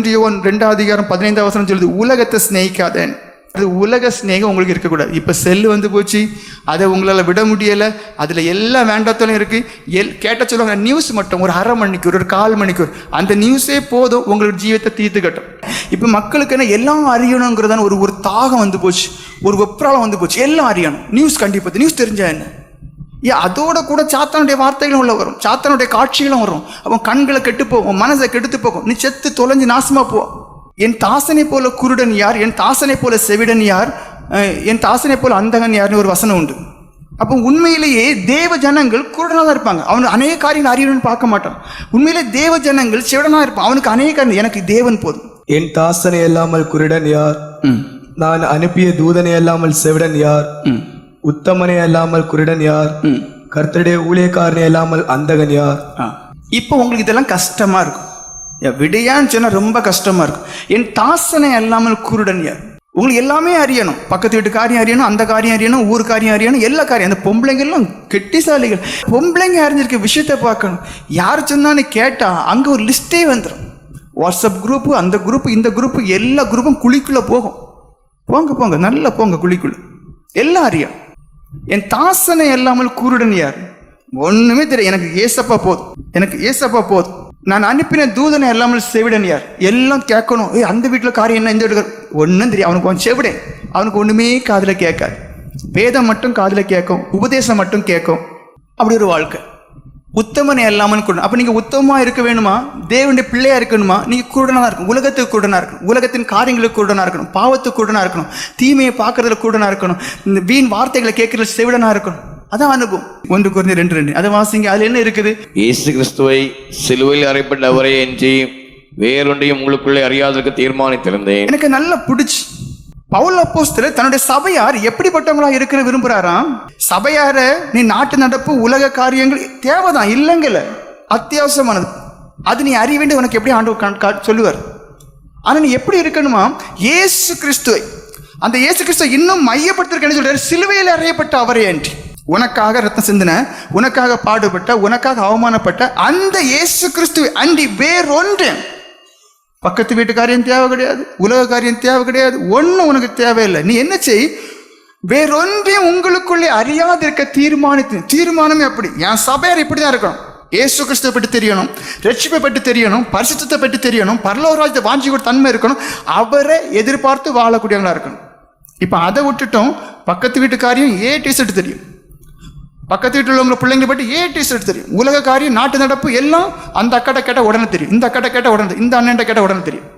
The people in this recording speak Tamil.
ஒன்றியவன் ரெண்டாவது அதிகாரம் பதினைந்தாம் வசனம் சொல்லுது உலகத்தை சிநேகிக்காதேன். அது உலக சிநேகம் உங்களுக்கு இருக்கக்கூடாது. இப்போ செல்லு வந்து போச்சு அதை உங்களால் விட முடியலை அதில் எல்லா வேண்டாத்தலும் இருக்குது எல் கேட்ட சொல்லுவாங்க நியூஸ் மட்டும் ஒரு அரை மணிக்கூர் ஒரு கால் மணிக்கூர் அந்த நியூஸே போதும் உங்களோட ஜீவத்தை தீர்த்து கட்டும். இப்போ மக்களுக்கு என்ன எல்லாம் அறியணுங்கிறதான ஒரு ஒரு தாகம் வந்து போச்சு ஒரு வெப்ராலம் வந்து போச்சு எல்லாம் அறியணும். நியூஸ் கண்டிப்பாக நியூஸ் தெரிஞ்சா என்ன? அதோட கூட சாத்தானுடைய வார்த்தைகளும் உள்ள வரும். சாத்தானுடைய காட்சிகளும் வரும். அவன் கண்களை கெட்டு போகும் மனதை கெடுத்து போகும். நீ செத்து தொலைஞ்சு நாசமா போ. என் தாசனை போல குருடன் யார்? என் தாசனை போல செவிடன் யார்? என் தாசனை போல அந்தகன் யார்னு ஒரு வசனம் உண்டு. அப்போ உண்மையிலேயே தேவ ஜனங்கள் குருடனாக தான் இருப்பாங்க. அவன் அநேக காரியங்கள் அறியணும்னு பார்க்க மாட்டான். உண்மையிலே தேவ ஜனங்கள் செவிடனாக இருப்பான் அவனுக்கு அநேக காரியம் எனக்கு தேவன் போதும். என் தாசனை அல்லாமல் குருடன் யார்? நான் அனுப்பிய தூதனை அல்லாமல் செவிடன் யார்? உத்தமனை அல்லாமல் குருடன் யார்? கர்த்தருடைய ஊழியக்காரனை அல்லாமல் அந்தகன் யார்? இப்போ உங்களுக்கு இதெல்லாம் கஷ்டமா இருக்கும். விடையான்னு சொன்னா ரொம்ப கஷ்டமா இருக்கும். என் தாசனை அல்லாமல் குருடன் யார்? உங்களுக்கு எல்லாமே அறியணும். பக்கத்து வீட்டு காரியம் அறியணும் அந்த காரியம் அறியணும் ஊர் காரியம் அறியணும் எல்லா காரியம். அந்த பொம்பளைங்கெல்லாம் கெட்டிசாலிகள். பொம்பளைங்க அறிஞ்சிருக்க விஷயத்தை பார்க்கணும். யார் சொன்னான்னு கேட்டா அங்க ஒரு லிஸ்டே வந்துடும் வாட்ஸ்அப் குரூப்பு அந்த குரூப் இந்த குரூப் எல்லா குரூப்பும் குழிக்குள்ள போகும். போங்க போங்க. நல்லா போங்க குழிக்குள்ள. எல்லாம் அறியும். என் தாசனை அல்லாமல் குருடன் யார்? ஒண்ணுமே தெரியும் எனக்கு ஏசப்பா போதும். எனக்கு ஏசப்பா போதும். நான் அனுப்பின தூதனை அல்லாமல் செவிடன் யார்? எல்லாம் கேட்கணும். ஏய் அந்த வீட்டில் காரியம் என்ன? இந்த வீட்டுக்கு ஒன்றும் தெரியும் அவனுக்கு கொஞ்சம் செவிடன் அவனுக்கு ஒண்ணுமே காதில் கேட்காது. வேதம் மட்டும் காதில் கேட்கும். உபதேசம் மட்டும் கேட்கும். அப்படி ஒரு வாழ்க்கை. உத்தமனை அல்லாமல் குருடன் அப்போ நீங்கள் உத்தமமாக இருக்க வேணுமா? தேவனுடைய பிள்ளையா இருக்கணுமா? நீங்கள் குருடனாக இருக்கணும். உலகத்துக்கு குருடனாக இருக்கணும். உலகத்தின் காரியங்களுக்கு குருடனாக இருக்கணும். பாவத்துக்கு குருடனாக இருக்கணும். தீமையை பார்க்கறதுல குருடனாக இருக்கணும். இந்த வீண் வார்த்தைகளை கேட்கறதுல செவிடனாக இருக்கணும். அதான் அனுபவம். ஒன்று குறைஞ்ச ரெண்டு ரெண்டு. அதை வாசிங்க. அதில் என்ன இருக்குது? இயேசு கிறிஸ்துவை சிலுவையில் அறைப்பட்ட அவரே என்று வேறொன்றையும் உங்களுக்குள்ளே அறியாதற்கு தீர்மானித்திருந்தேன். எனக்கு நல்லா பிடிச்சி. பவுல் அப்போஸ்தலர் தன்னுடைய சபையார் எப்படிப்பட்டவங்களா இருக்கிற விரும்புறாராம்? சபையார நீ நாட்டு நடப்பு உலக காரியங்கள் தேவைதான் இல்லைங்கல அத்தியாவசியமானது. அது நீ அறிய வேண்டிய உனக்கு எப்படி ஆண்டு சொல்லுவார்? ஆனால் நீ எப்படி இருக்கணுமா? இயேசு கிறிஸ்துவை. அந்த இயேசு கிறிஸ்துவை இன்னும் மையப்படுத்திருக்கேன்னு சொல்றாரு? சிலுவையில் அறையப்பட்ட அவரே என்று. உனக்காக ரத்தம் சிந்தின உனக்காக பாடுபட்ட உனக்காக அவமானப்பட்ட அந்த இயேசு கிறிஸ்துவை அண்டி வேறொன்று பக்கத்து வீட்டு காரியம் தேவை கிடையாது உலக காரியம் தேவை கிடையாது ஒன்றும் உனக்கு தேவையில்லை. நீ என்ன செய்? வேறொன்றையும் உங்களுக்குள்ளே அறியாதிருக்க தீர்மானித்து தீர்மானமே அப்படி என் சபையார் இப்படி தான் இருக்கணும். ஏசு கிறிஸ்துவை பற்றி தெரியணும் ரட்சிப்பை பற்றி தெரியணும் பரிசுத்தத்தை பற்றி தெரியணும் பரலோகராஜத்தை வாஞ்சி கூட தன்மை இருக்கணும் அவரை எதிர்பார்த்து வாழக்கூடியவங்களாக இருக்கணும். இப்போ அதை விட்டுட்டோம் பக்கத்து வீட்டு காரியம் ஏ டிஷர்ட் தெரியும். பக்கத்து வீட்டில் உள்ள பிள்ளைங்களை பற்றி ஏ டிஷர்ட் தெரியும். உலக காரியம் நாட்டு நடப்பு எல்லாம் அந்த அக்கட்டை கேட்ட உடனே தெரியும். இந்த அக்கட்டை கேட்ட உடனே இந்த அண்ணன் கேட்ட உடனே தெரியும்.